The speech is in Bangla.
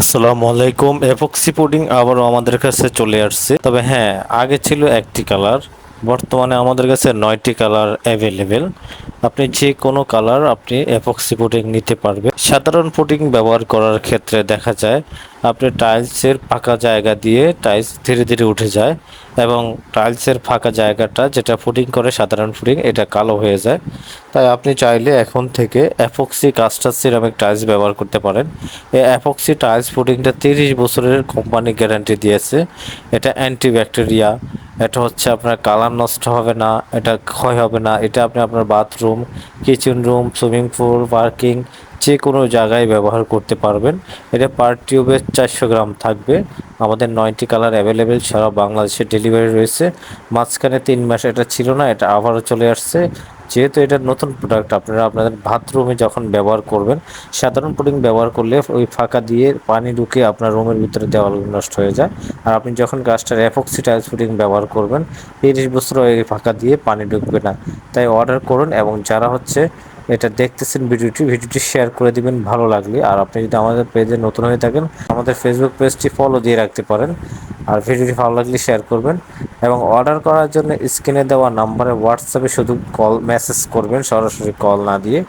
আসসালামু আলাইকুম। এপক্সি পুডিং আবারও আমাদের কাছে চলে আসছে। তবে হ্যাঁ আগে ছিল একটি কালার বর্তমানে আমাদের কাছে নয়টি কালার অ্যাভেলেবেল আপনি যে কোনো কালার আপনি এপক্সি পুডিং নিতে পারবেন। সাধারণ পুডিং ব্যবহার করার ক্ষেত্রে দেখা যায়, আপনি টাইলসের ফাঁকা জায়গা দিয়ে টাইলস ধীরে ধীরে উঠে যায় এবং টাইলসের ফাঁকা জায়গাটা যেটা ফুটিং করে সাধারণ ফুটিং এটা কালো হয়ে যায়। তাই আপনি চাইলে এখন থেকে অ্যাপক্সি কাস্টার সিরামিক টাইলস ব্যবহার করতে পারেন। এই অ্যাপক্সি টাইলস ফুটিংটা তিরিশ বছরের কোম্পানি গ্যারান্টি দিয়েছে। এটা অ্যান্টি ব্যাকটেরিয়া এটা হচ্ছে আপনার কালার নষ্ট হবে না, এটা ক্ষয় হবে না, এটা আপনি আপনার bathroom kitchen room swimming pool parking যে কোনো জায়গায় ব্যবহার করতে পারবেন। এটা পার টিউবে চারশো গ্রাম থাকবে। আমাদের নয়টি কালার অ্যাভেলেবেল সারা বাংলাদেশে ডেলিভারি রয়েছে। মাঝখানে তিন মাস এটা ছিল না, এটা আবারও চলে আসছে। যেহেতু এটা নতুন প্রোডাক্ট আপনারা আপনাদের বাথরুমে যখন ব্যবহার করবেন, সাধারণ পুডিং ব্যবহার করলে ওই ফাঁকা দিয়ে পানি ঢুকে আপনার রুমের ভিতরে দেওয়াল নষ্ট হয়ে যায়। আর আপনি যখন গাছটার অ্যাপক্সি টাইলস পুডিং ব্যবহার করবেন, তিরিশ বছর ওই ফাঁকা দিয়ে পানি ঢুকবে না। তাই অর্ডার করুন এবং যারা হচ্ছে এটা দেখতেছেন ভিডিওটি ভিডিওটি শেয়ার করে দিবেন, ভালো লাগলে। আর আপনি যদি আমাদের পেজে নতুন হয়ে থাকেন, আমাদের ফেসবুক পেজটি ফলো দিয়ে রাখতে পারেন। আর ভিডিওটি ভালো লাগলে শেয়ার করবেন। এবং অর্ডার করার জন্য স্ক্রিনে দেওয়া নাম্বারে হোয়াটসঅ্যাপে শুধু কল মেসেজ করবেন, সরাসরি কল না দিয়ে।